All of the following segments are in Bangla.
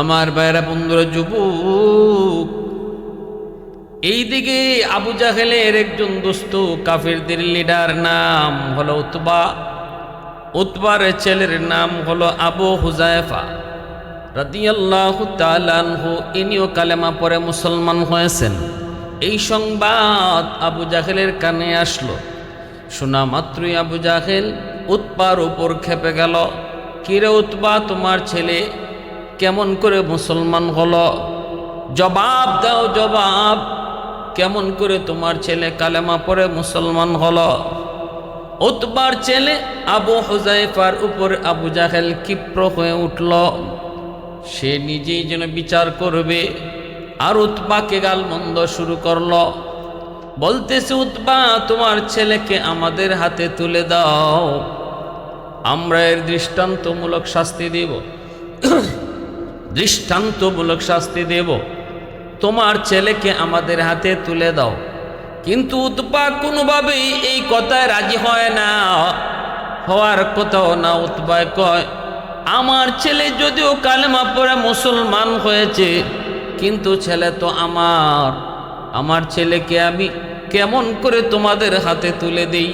আমার বাইরা বন্ধুরা, যুবক, এইদিকে আবু জাহেলের একজন দোস্ত, কাফিরদের লিডার নাম হলো উতবা। উতবার ছেলের নাম হলো আবু হুজায়ফা, রাদিয়াল্লাহু তাআলাহু ইনিও কালেমা পরে মুসলমান হয়েছেন। এই সংবাদ আবু জাহেলের কানে আসলো। শোনা মাত্রই আবু জাহেল উৎপার উপর খেপে গেল। কিরে উৎপা তোমার ছেলে কেমন করে মুসলমান হলো? জবাব দাও, জবাব। কেমন করে তোমার ছেলে কালেমা পরে মুসলমান হলো? উতবার ছেলে আবু হুজাইফার উপর আবু জাহেল ক্ষিপ্র হয়ে উঠল। সে নিজেই যেন বিচার করবে। আর উৎপাকে গাল মন্দ শুরু করল। বলতেছে উৎপা তোমার ছেলেকে আমাদের হাতে তুলে দাও। আমরা এর দৃষ্টান্তমূলক শাস্তি দেব। দৃষ্টান্তমূলক শাস্তি দেব। তোমার ছেলেকে আমাদের হাতে তুলে দাও। কিন্তু উৎপা কোনোভাবেই এই কথায় রাজি হয় না। হওয়ার কথাও না উৎপায় কয়, আমার ছেলে যদিও কালেমা পরে মুসলমান হয়েছে, কিন্তু ছেলে তো আমার। আমার ছেলেকে আমি কেমন করে তোমাদের হাতে তুলে দেই?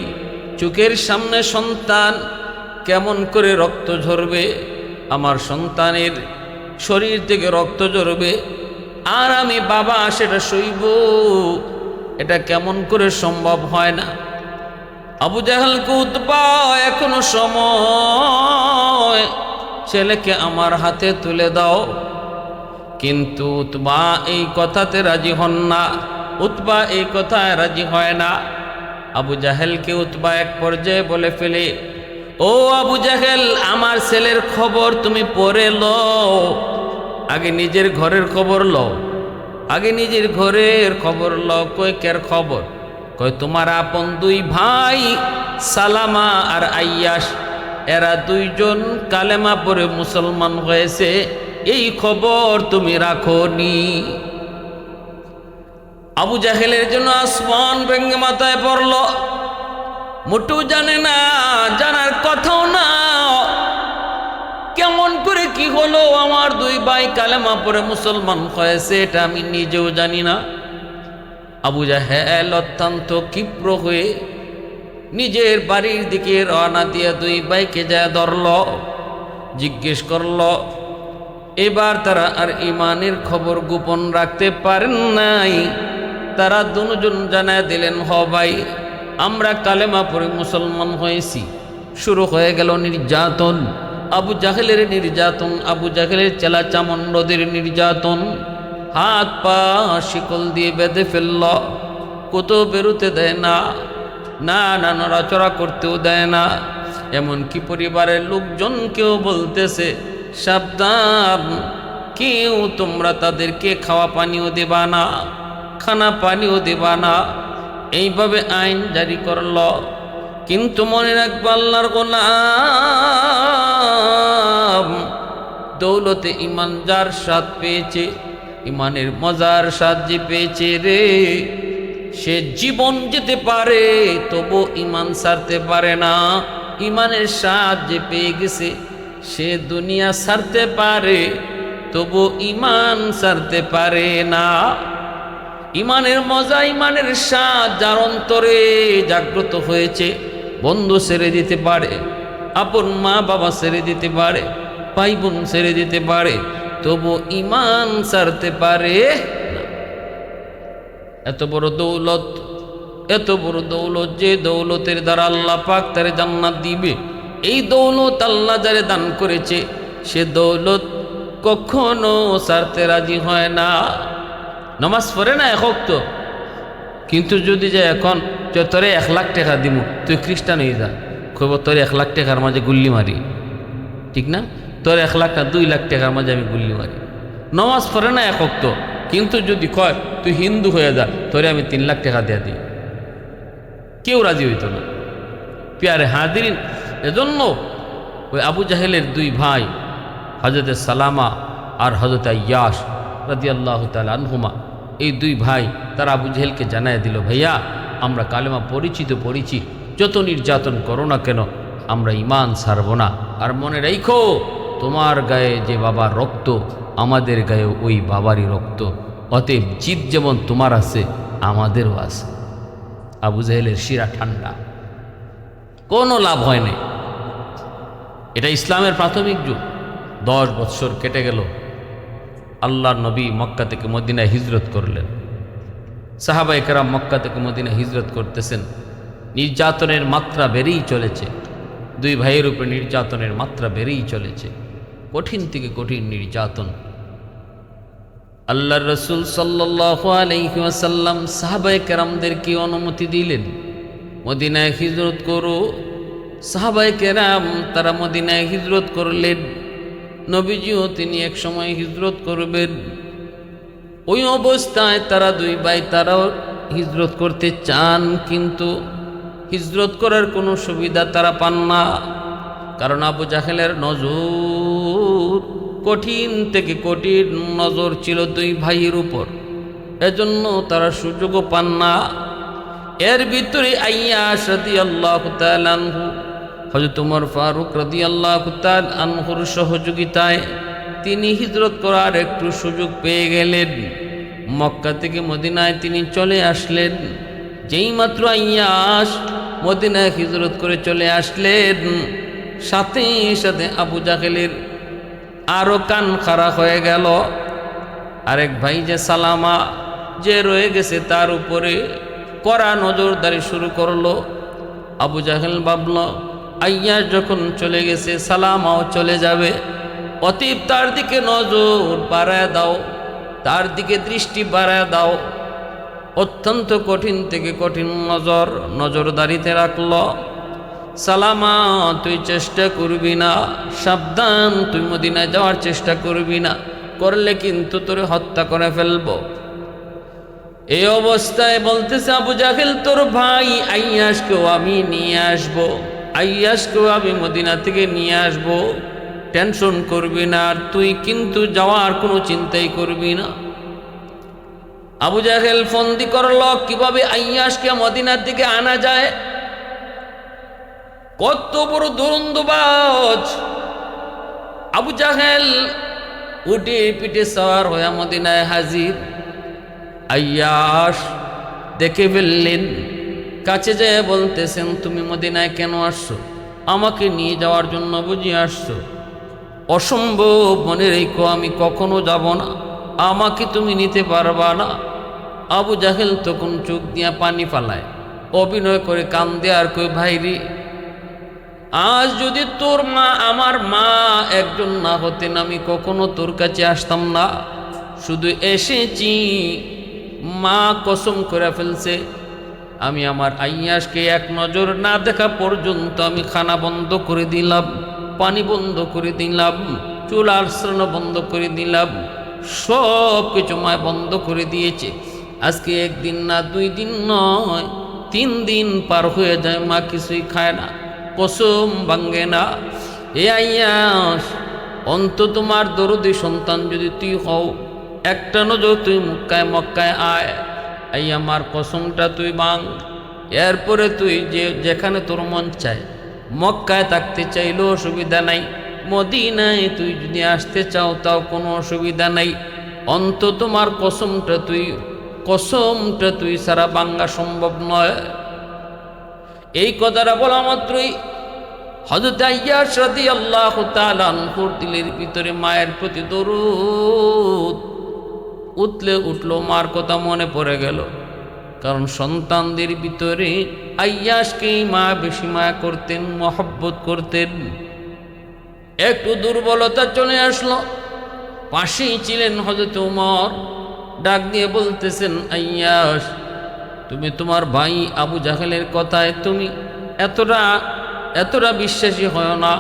চোখের সামনে সন্তান কেমন করে রক্ত ঝরবে? আমার সন্তানের শরীর থেকে রক্ত ঝরবে, আর আমি বাবা সেটা সইব। এটা কেমন করে সম্ভব হয় না। আবু জাহালকে উৎপা এখনও সময়। ছেলেকে আমার হাতে তুলে দাও। কিন্তু উতবা এই কথাতে রাজি হন না। উতবা এই কথায় রাজি হয় না। আবু জাহেলকে উতবা এক পর্যায়ে বলে ফেলে, ও আবু জাহেল, আমার ছেলের খবর তুমি পড়ে লো আগে নিজের ঘরের খবর লও। আগে নিজের ঘরের খবর লও কই কের খবর? কই তোমার আপন দুই ভাই, সালামা আর আইয়াস এরা দুইজন কালেমা পরে মুসলমান হয়েছে, এই খবর তুমি রাখো নি। আবু জাহেলের জন্য আসমান ভেঙ্গে মাথায় পড়ল। মোটু জানে না, জানার কথাও না কেমন করে কি হলো? আমার দুই ভাই কালেমা পরে মুসলমান হয়েছে, এটা আমি নিজেও জানি না। আবু জাহেল অত্যন্ত ক্ষিপ্র হয়ে নিজের বাড়ির দিকে রওনা দিয়ে দুই ভাইকে যা ধরল, জিজ্ঞেস করল, এবার তারা আর ইমানের খবর গোপন রাখতে পারেন নাই? তারা দুজন জানায় দিলেন, হ ভাই, আমরা কালেমা পরে মুসলমান হয়েছি, শুরু হয়ে গেল নির্যাতন। আবু জাহেলের নির্যাতন, আবু জাহেলের চেলা চামন্ডদের নির্যাতন। হাত পা শিকল দিয়ে বেঁধে ফেলল কত বেরোতে দেয় না না না, নড়াচড়া করতেও দেয় না। এমনকি পরিবারের লোকজনকেও বলতেছে, সাবধান, কেউ তোমরা তাদেরকে খাওয়া পানিও দেবা না, খানা পানিও দেবা না। এইভাবে আইন জারি করল। কিন্তু মনে রাখব আল্লাহর দৌলতে ইমান যার স্বাদ পেয়েছে, ইমানের মজার স্বাদ যে পেয়েছে রে, সে জীবন যেতে পারে, তবু ইমান সারতে পারে না। ইমানের স্বাদ যে পেয়ে গেছে, সে দুনিয়া সারতে পারে, তবু ইমান সারতে পারে না। ইমানের মজা, ইমানের স্বাদ যার অন্তরে জাগ্রত হয়েছে, বন্ধু সেরে দিতে পারে, আপন মা বাবা সেরে দিতে পারে ভাই বোন ছেড়ে দিতে পারে, তবু ইমান সারতে পারে এত বড় দৌলত, এত বড় দৌলত যে দৌলতের দ্বারা আল্লাহ পাক তারে জান্নাত দিবে, এই দৌলত আল্লাহ যারে দান করেছে, সে দৌলত কখনো সারতে রাজি হয় না। নমাজ পড়ে না এক তো কিন্তু যদি যে এখন তোরে এক লাখ টাকা দিব তুই খ্রিস্টান হয়ে যা কব তোর এক লাখ টাকার মাঝে গুল্লি মারি। ঠিক না? তোর এক লাখ না দুই লাখ টাকার মাঝে আমি গুল্লি মারি। নমাজ পড়ে না এক তো কিন্তু যদি কয়, তুই হিন্দু হয়ে যা, তোরে আমি তিন লাখ টাকা দেয়া দিই। কেউ রাজি হইতো না। পেয়ারে হাদিরিন এজন্য ওই আবু জাহেলের দুই ভাই হজরত সালামা আর হজরত ইয়াস রাজি আল্লাহ আনহুমা, এই দুই ভাই তারা আবু জাহেলকে জানায় দিল, ভাইয়া, আমরা কালেমা পরিচিত পড়িছি যত নির্যাতন করো না কেন, আমরা ইমান সারব না। আর মনে রেখো তোমার গায়ে যে বাবার রক্ত, আমাদের গায়ে ওই বাবারই রক্ত। অতএব জিদ যেমন তোমার আছে, আমাদেরও আছে। আবু জাহেলের শিরা ঠান্ডা। কোনো লাভ হয় নাই। এটা ইসলামের প্রাথমিক যুগ। দশ বৎসর কেটে গেল। আল্লাহ নবী মক্কা থেকে মদিনায় হিজরত করলেন। সাহাবা একরাম মক্কা থেকে মদিনায় হিজরত করতেছেন। নির্যাতনের মাত্রা বেড়েই চলেছে। দুই ভাইয়ের উপরে নির্যাতনের মাত্রা বেড়েই চলেছে। কঠিন থেকে কঠিন নির্যাতন। আল্লাহ রসুল সাল্লাহ আলহিমাসাল্লাম সাহাবাই কেরামদেরকে অনুমতি দিলেন, মদিনায় হিজরত করো। সাহাবাই কেরাম তারা মদিনায় হিজরত করলেন, নবীজিও তিনি এক সময় হিজরত করবেন। ওই অবস্থায় তারা দুই ভাই তারাও হিজরত করতে চান, কিন্তু হিজরত করার কোনো সুবিধা তারা পান না। কারণ আবু জাহেলের নজর কঠিন থেকে কঠিন নজর ছিল দুই ভাইয়ের উপর। এজন্য তারা সুযোগও পান না। এর ভিতরে আইয়া সাদি আল্লাহ আনহু হজরত উমর ফারুক রদি আল্লাহ আনহুর সহযোগিতায় তিনি হিজরত করার একটু সুযোগ পেয়ে গেলেন। মক্কা থেকে মদিনায় তিনি চলে আসলেন। যেই মাত্র আইয়াস মদিনায় হিজরত করে চলে আসলেন, সাথে সাথে আবু জাহেলের আরও কান খাড়া হয়ে গেল। আরেক ভাই যে সালামা যে রয়ে গেছে তার উপরে কড়া নজরদারি শুরু করল। আবু জাহেল ভাবল আইয়াস যখন চলে গেছে, সালামাও চলে যাবে। অতীব তার দিকে নজর বাড়ায় দাও, তার দিকে দৃষ্টি বাড়ায় দাও। অত্যন্ত কঠিন থেকে কঠিন নজর, নজরদারিতে রাখল। সালামা তুই চেষ্টা করবি না। সাবধান, তুই মদিনায় যাওয়ার চেষ্টা করবি না। করলে কিন্তু তোরে হত্যা করে ফেলব। এই অবস্থায় বলতেছে আবু জাহেল, তোর ভাই আইয়াসকেও আমি নিয়ে আসব। আইয়াসকেও আমি মদিনা থেকে নিয়ে আসব। টেনশন করবি না, আর তুই কিন্তু যাওয়ার কোনো চিন্তাই করবি না। আবু জাহেল ফন্দি করল, কীভাবে আইয়াসকে মদিনার দিকে আনা যায়? কত বড় দুরন্দবাজ। আবু জাহেল উঠে পিঠে সওয়ার হয়ে মদিনায় হাজির। আইয়াস দেখে ফেললেন কাছে যেয়ে বলতেছেন, তুমি মদিনায় কেন আসছো? আমাকে নিয়ে যাওয়ার জন্য বুঝি আসছো? অসম্ভব মনে রেখো, আমি কখনো যাব না। আমাকে তুমি নিতে পারবা না। আবু জাহেল তখন চোখ দিয়া পানি ফালায়। অভিনয় করে কান্দে আর কই ভাইরি আজ যদি তোর মা আমার মা একজন না হতেন, আমি কখনো তোর কাছে আসতাম না। শুধু এসেছি, মা কসম করে ফেলছে, আমি আমার আইয়াসকে এক নজর না দেখা পর্যন্ত আমি খানা বন্ধ করে দিলাম, পানি বন্ধ করে দিলাম, চুল আশ্রণ বন্ধ করে দিলাম, সব কিছু মায় বন্ধ করে দিয়েছে। আজকে একদিন না, দুই দিন নয়, তিন দিন পার হয়ে যায়, মা কিছুই খায় না। কসম ভাঙ্গে না। এ আইয়াস অন্ত তোমার দরদি সন্তান যদি তুই হও, একটা নজর তুই মক্কায় মক্কায় আয়। এই আমার কসমটা তুই বাং এরপরে তুই যে, যেখানে তোর মন চায়, মক্কায় থাকতে চাইলেও অসুবিধা নাই। মদিনায় তুই যদি আসতে চাও, তাও কোনো অসুবিধা নাই। অন্ত তোমার কসমটা তুই কসমটা তুই সারা বাঙ্গা সম্ভব নয়। এই কথাটা বলা মাত্রই হজরত আইয়ার সাথে আল্লাহ তালানপুর দিলের ভিতরে মায়ের প্রতি দরুদ উতলে উঠল, মার কথা মনে পড়ে গেল। কারণ সন্তানদের ভিতরে আইয়াসকেই মা বেশি মায়া করতেন, মহব্বত করতেন। একটু দুর্বলতা চলে আসলো। পাশেই ছিলেন হজরত উমর। ডাক দিয়ে বলতেছেন আইয়াস তুমি তোমার ভাই আবু জাহেলের কথায় তুমি এতটা এতটা বিশ্বাসী হয় না।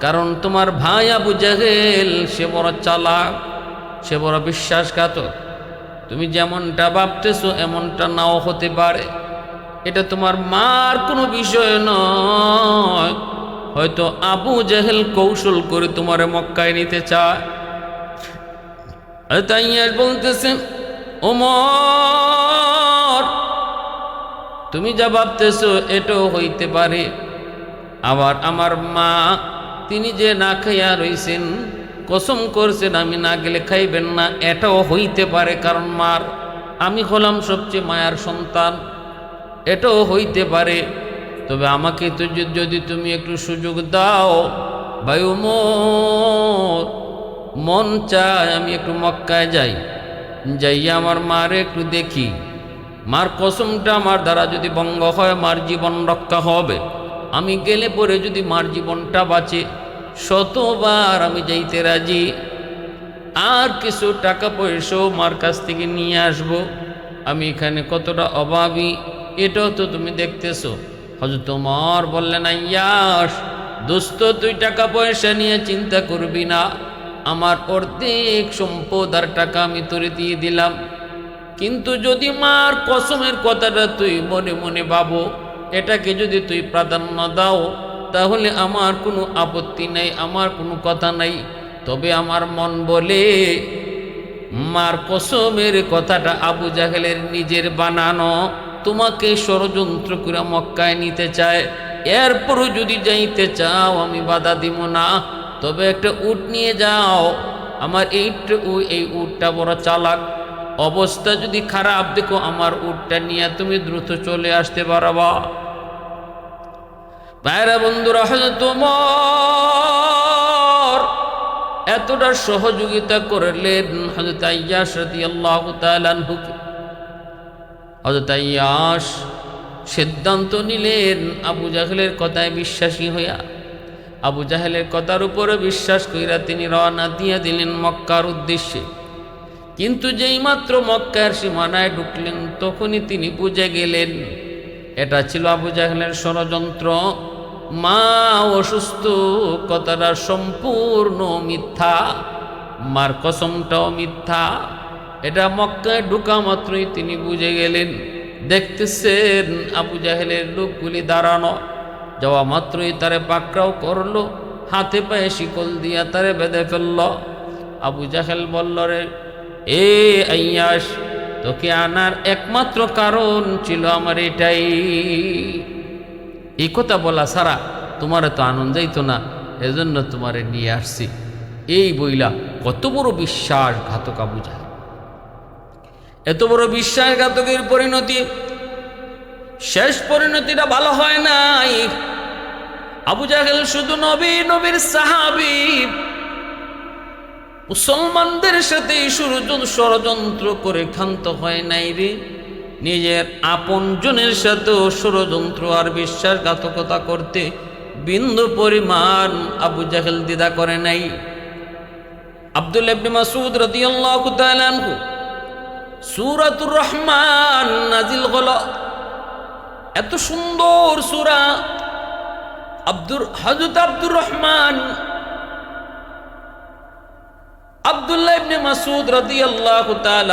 কারণ তোমার ভাই আবু জাহেল সে বড় চালাক, সে বড় বিশ্বাসঘাতক। তুমি যেমনটা ভাবতেছো এমনটা নাও হতে পারে। এটা তোমার মার কোনো বিষয় নয়। হয়তো আবু জাহেল কৌশল করে তোমারে মক্কায় নিতে চায়। তাই বলতেছেন ওমর তুমি যা ভাবতেছো এটাও হইতে পারে। আবার আমার মা, তিনি যে না খাইয়া রইছেন, কসম করছেন আমি না গেলে খাইবেন না, এটাও হইতে পারে কারণ মার, আমি হলাম সবচেয়ে মায়ার সন্তান, এটাও হইতে পারে। তবে আমাকে তো যদি- তুমি একটু সুযোগ দাও বায়ু মন চায় আমি একটু মক্কায় যাই, যাইয়া আমার মারে একটু দেখি। মার কসমটা আমার দ্বারা যদি ভঙ্গ হয়, মার জীবন রক্ষা হবে। আমি গেলে পরে যদি মার জীবনটা বাঁচে, শতবার আমি যাইতে রাজি। আর কিছু টাকা পয়সাও মার কাছ থেকে নিয়ে আসব। আমি এখানে কতটা অভাবী, এটাও তো তুমি দেখতেছো। হয়তো তোমার বললেন, আয়াস, দোস্ত, তুই টাকা পয়সা নিয়ে চিন্তা করবি না। আমার অর্ধেক সম্পদ আর টাকা আমি তোরে দিয়ে দিলাম। কিন্তু যদি মার কসমের কথাটা তুই মনে মনে ভাবো, এটাকে যদি তুই প্রাধান্য দাও, তাহলে আমার কোনো আপত্তি নাই, আমার কোনো কথা নাই। তবে আমার মন বলে, মার কসমের কথাটা আবু জাহেলের নিজের বানানো, তোমাকে ষড়যন্ত্র করে মক্কায় নিতে চায়। এরপরও যদি যাইতে চাও, আমি বাধা দিব না। তবে একটা উট নিয়ে যাও। আমার এইটা ও- এই উটটা বড় চালাক। অবস্থা যদি খারাপ, দেখো আমার উটটা নিয়ে তুমি দ্রুত চলে আসতে পারবা। ভাইরা বন্ধুরা হয়তো তোমার এতটা সহযোগিতা করলেন হজরত আয়াস রাদিয়াল্লাহু তাআলা আনহুকে। হজরত আয়াস সিদ্ধান্ত নিলেন আবু জাহেলের কথায় বিশ্বাসী হইয়া। আবু জাহেলের কথার উপরে বিশ্বাস কইরা তিনি রওনা দিয়ে দিলেন মক্কার উদ্দেশ্যে। কিন্তু যেই মাত্র মক্কার সীমানায় ঢুকলেন, তখনই তিনি বুঝে গেলেন, এটা ছিল আবু জাহেলের ষড়যন্ত্র। মা অসুস্থ, কথাটা সম্পূর্ণ মিথ্যা, মার কসমটাও মিথ্যা। এটা মক্কায় ঢুকা মাত্রই তিনি বুঝে গেলেন, দেখতেছেন আবু জাহেলের লোকগুলি দাঁড়ানো। যাওয়া মাত্রই তারে পাকড়াও করল, হাতে পায়ে শিকল দিয়া তারে বেঁধে ফেলল। আবু জাহেল বলল, রে এ আইয়াস তোকে আনার একমাত্র কারণ ছিল আমার এটাই। এই কথা বলা সারা তোমার তো আনন্দ যাইতো না, এজন্য তোমারে নিয়ে আসছি। এই বইলা কত বড় বিশ্বাসঘাতক জাহেল এত বড় বিশ্বাসঘাতকের পরিণতি, শেষ পরিণতিটা ভালো হয় নাই। আবু জাহেল শুধু নবী, নবীর সাহাবি। মুসলমানদের সাথে ষড়যন্ত্র ষড়যন্ত্র করে ক্ষান্ত হয় নাই রে। নিজের আপনজনের সাথেও ষড়যন্ত্র আর বিশ্বাসঘাতকতা করতে বিন্দু পরিমাণ আবু জাহেল দিদা করে নাই। আব্দুল ইবনে মাসুদ রাদিয়াল্লাহু তাআলা আনহু সূরাতুর রহমান নাজিল হলো। এত সুন্দর সূরা। আব্দুর হযরত আব্দুর রহমান আব্দুল্লাহ ইবনে মাসুদ রাদিয়াল্লাহু তাআলা